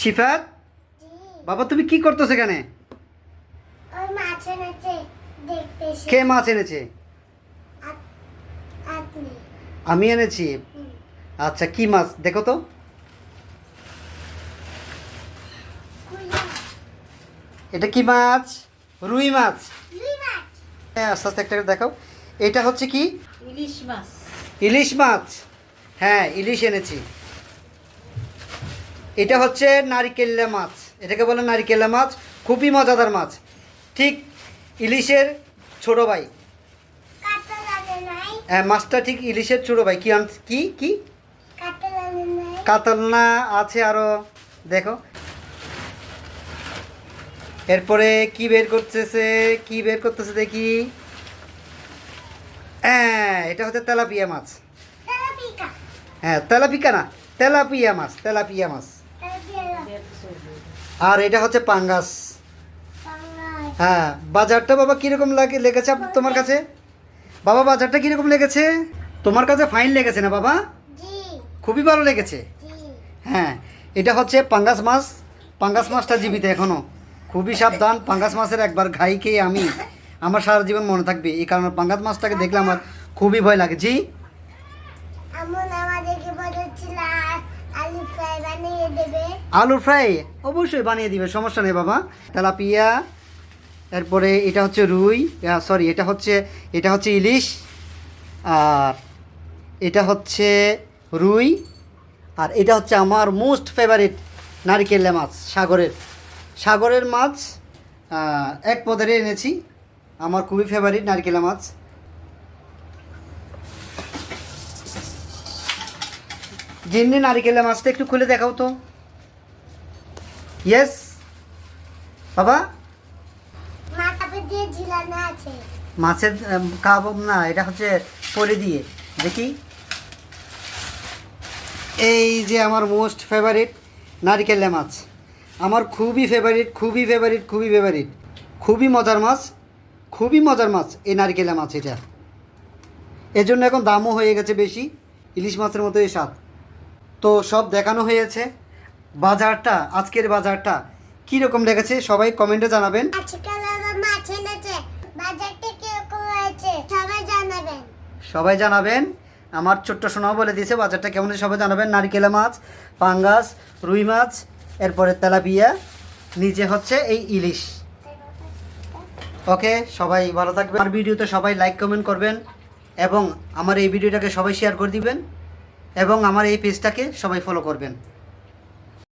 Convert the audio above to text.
শিফাত বাবা তুমি কি করতেছো সেখানে কে মাছ এনেছে? আমি এনেছি। আচ্ছা কি মাছ? দেখো তো। এটা কি মাছ? রুই মাছ। হ্যাঁ আস্তে আস্তে একটা দেখাও। এটা হচ্ছে কি? ইলিশ মাছ। ইলিশ মাছ। হ্যাঁ ইলিশ এনেছি। এটা হচ্ছে নারিকেল্লা মাছ। এটাকে বলে নারিকেল্লা মাছ। খুবই মজাদার মাছ। ঠিক ইলিশের ছোটো ভাই। হ্যাঁ মাছটা ঠিক ইলিশের ছোটো ভাই। কি কি? কি? কাটা লাগে নাই। কাতল না আছে আরও দেখো। এরপরে কি বের করতেছে? কি বের করতেছে দেখি। হ্যাঁ এটা হচ্ছে তেলাপিয়া মাছ। হ্যাঁ তেলাপিকা না। তেলাপিয়া মাছ তেলাপিয়া মাছ। আর এটা হচ্ছে পাঙ্গাস। হ্যাঁ বাজারটা বাবা কীরকম লাগে লেগেছে তোমার কাছে? বাবা বাজারটা কীরকম লেগেছে? তোমার কাছে ফাইন লেগেছে না বাবা? খুবই ভালো লেগেছে। হ্যাঁ এটা হচ্ছে পাঙ্গাস মাছ। পাঙ্গাস মাছটা জীবিত এখনও খুবই সাবধান পাঙ্গাস মাছের একবার ঘাই খেয়ে আমি আমার সারা জীবন মনে থাকবে। এই কারণে পাঙ্গাস মাছটাকে দেখলে আমার খুবই ভয় লাগে। জি? আমন আমাদেরকে বলেছিল আলু ফ্রাই বানিয়ে দেবে। আলু ফ্রাই অবশ্যই বানিয়ে দিবে, সমস্যা নেই বাবা। তেলাপিয়া, এরপরে এটা হচ্ছে রুই সরি এটা হচ্ছে এটা হচ্ছে ইলিশ, আর এটা হচ্ছে রুই, আর এটা হচ্ছে আমার মোস্ট ফেভারিট নারিকেল্লা মাছ, সাগরের। সাগরের মাছ এক পদারে এনেছি, আমার খুবই ফেভারিট নারকেলা মাছ। জিন্নি নারিকেলা মাছটা একটু খুলে দেখাও তো। ইয়েস বাবা? মাছের কাবাব না, এটা হচ্ছে পরে দিয়ে। দেখি। এই যে আমার মোস্ট ফেভারিট নারিকেলা মাছ। আমার খুবই ফেভারিট খুবই ফেভারিট খুবই ফেভারিট খুবই মজার মাছ, খুবই মজার মাছ এই নারিকেলা মাছ এটা। এর জন্য এখন দামও হয়ে গেছে বেশি, ইলিশ মাছের মতো এই স্বাদ। তো সব দেখানো হয়েছে বাজারটা আজকের বাজারটা কীরকম লেগেছে? সবাই কমেন্টে জানাবেন। সবাই জানাবেন। আমার ছোট্ট সোনাও বলে দিয়েছে বাজারটা কেমন সবাই জানাবেন। নারকেলা মাছ পাঙ্গাস রুই মাছ এরপরে তেলাপিয়া নিচে হচ্ছে এই ইলিশ। ওকে সবাই ভালো থাকবেন। আমার ভিডিওতে সবাই লাইক কমেন্ট করবেন এবং আমার এই ভিডিওটাকে সবাই শেয়ার করে দিবেন এবং আমার এই পেজটাকে সবাই ফলো করবেন।